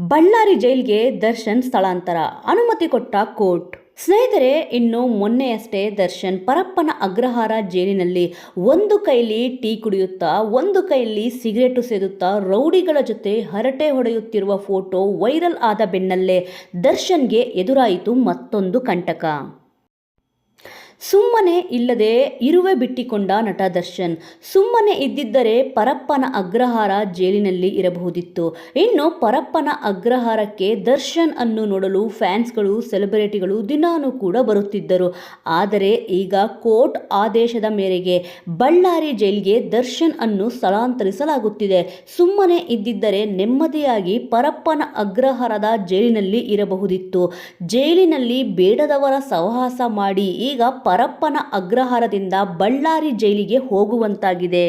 ಬಳ್ಳಾರಿ ಜೈಲ್ಗೆ ದರ್ಶನ್ ಸ್ಥಳಾಂತರ. ಅನುಮತಿ ಕೊಟ್ಟ ಕೋರ್ಟ್. ಸ್ನೇಹಿತರೆ, ಇನ್ನು ಮೊನ್ನೆಯಷ್ಟೇ ದರ್ಶನ್ ಪರಪ್ಪನ ಅಗ್ರಹಾರ ಜೈಲಿನಲ್ಲಿ ಒಂದು ಕೈಲಿ ಟೀ ಕುಡಿಯುತ್ತಾ, ಒಂದು ಕೈಲಿ ಸಿಗರೇಟು ಸೇದುತ್ತಾ, ರೌಡಿಗಳ ಜೊತೆ ಹರಟೆ ಹೊಡೆಯುತ್ತಿರುವ ಫೋಟೋ ವೈರಲ್ ಆದ ಬೆನ್ನಲ್ಲೇ ದರ್ಶನ್ಗೆ ಎದುರಾಯಿತು ಮತ್ತೊಂದು ಕಂಟಕ. ಸುಮ್ಮನೆ ಇಲ್ಲದೆ ಇರುವೆ ಬಿಟ್ಟಿಕೊಂಡ ನಟ ದರ್ಶನ್. ಸುಮ್ಮನೆ ಇದ್ದಿದ್ದರೆ ಪರಪ್ಪನ ಅಗ್ರಹಾರ ಜೈಲಿನಲ್ಲಿ ಇರಬಹುದಿತ್ತು. ಇನ್ನು ಪರಪ್ಪನ ಅಗ್ರಹಾರಕ್ಕೆ ದರ್ಶನ್ ಅನ್ನು ನೋಡಲು ಫ್ಯಾನ್ಸ್ಗಳು, ಸೆಲೆಬ್ರಿಟಿಗಳು ದಿನಾನೂ ಕೂಡ ಬರುತ್ತಿದ್ದರು. ಆದರೆ ಈಗ ಕೋರ್ಟ್ ಆದೇಶದ ಮೇರೆಗೆ ಬಳ್ಳಾರಿ ಜೈಲಿಗೆ ದರ್ಶನ್ ಅನ್ನು ಸ್ಥಳಾಂತರಿಸಲಾಗುತ್ತಿದೆ. ಸುಮ್ಮನೆ ಇದ್ದಿದ್ದರೆ ನೆಮ್ಮದಿಯಾಗಿ ಪರಪ್ಪನ ಅಗ್ರಹಾರದ ಜೈಲಿನಲ್ಲಿ ಇರಬಹುದಿತ್ತು. ಜೈಲಿನಲ್ಲಿ ಬೇಡದವರ ಸಹವಾಸ ಮಾಡಿ ಈಗ ಪರಪ್ಪನ ಅಗ್ರಹಾರದಿಂದ ಬಳ್ಳಾರಿ ಜೈಲಿಗೆ ಹೋಗುವಂತಾಗಿದೆ.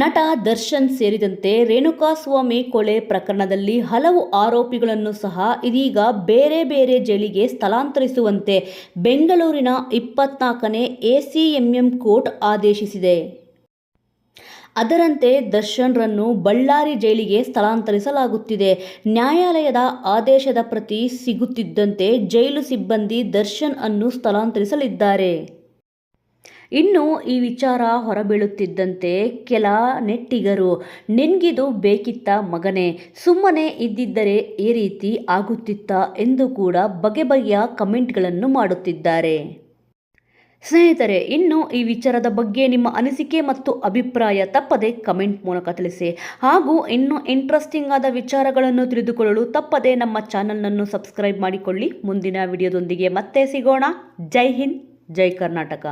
ನಟ ದರ್ಶನ್ ಸೇರಿದಂತೆ ರೇಣುಕಾಸ್ವಾಮಿ ಕೊಲೆ ಪ್ರಕರಣದಲ್ಲಿ ಹಲವು ಆರೋಪಿಗಳನ್ನು ಸಹ ಇದೀಗ ಬೇರೆ ಬೇರೆ ಜೈಲಿಗೆ ಸ್ಥಳಾಂತರಿಸುವಂತೆ ಬೆಂಗಳೂರಿನ ಇಪ್ಪತ್ನಾಲ್ಕನೇ ಎಸಿಎಂಎಂ ಕೋರ್ಟ್ ಆದೇಶಿಸಿದೆ. ಅದರಂತೆ ದರ್ಶನ್ರನ್ನು ಬಳ್ಳಾರಿ ಜೈಲಿಗೆ ಸ್ಥಳಾಂತರಿಸಲಾಗುತ್ತಿದೆ. ನ್ಯಾಯಾಲಯದ ಆದೇಶದ ಪ್ರತಿ ಸಿಗುತ್ತಿದ್ದಂತೆ ಜೈಲು ಸಿಬ್ಬಂದಿ ದರ್ಶನ್ ಅನ್ನು ಸ್ಥಳಾಂತರಿಸಲಿದ್ದಾರೆ. ಇನ್ನು ಈ ವಿಚಾರ ಹೊರಬೀಳುತ್ತಿದ್ದಂತೆ ಕೆಲ ನೆಟ್ಟಿಗರು, ನಿನ್ಗಿದು ಬೇಕಿತ್ತ ಮಗನೇ, ಸುಮ್ಮನೆ ಇದ್ದಿದ್ದರೆ ಈ ರೀತಿ ಆಗುತ್ತಿತ್ತ ಎಂದು ಕೂಡ ಬಗೆ ಬಗೆಯ ಕಮೆಂಟ್ಗಳನ್ನು ಮಾಡುತ್ತಿದ್ದಾರೆ. ಸ್ನೇಹಿತರೆ, ಇನ್ನು ಈ ವಿಚಾರದ ಬಗ್ಗೆ ನಿಮ್ಮ ಅನಿಸಿಕೆ ಮತ್ತು ಅಭಿಪ್ರಾಯ ತಪ್ಪದೆ ಕಮೆಂಟ್ ಮೂಲಕ ತಿಳಿಸಿ. ಹಾಗೂ ಇನ್ನೂ ಇಂಟ್ರೆಸ್ಟಿಂಗ್ ಆದ ವಿಚಾರಗಳನ್ನು ತಿಳಿದುಕೊಳ್ಳಲು ತಪ್ಪದೆ ನಮ್ಮ ಚಾನಲನ್ನು ಸಬ್ಸ್ಕ್ರೈಬ್ ಮಾಡಿಕೊಳ್ಳಿ. ಮುಂದಿನ ವಿಡಿಯೋದೊಂದಿಗೆ ಮತ್ತೆ ಸಿಗೋಣ. ಜೈ ಹಿಂದ್, ಜೈ ಕರ್ನಾಟಕ.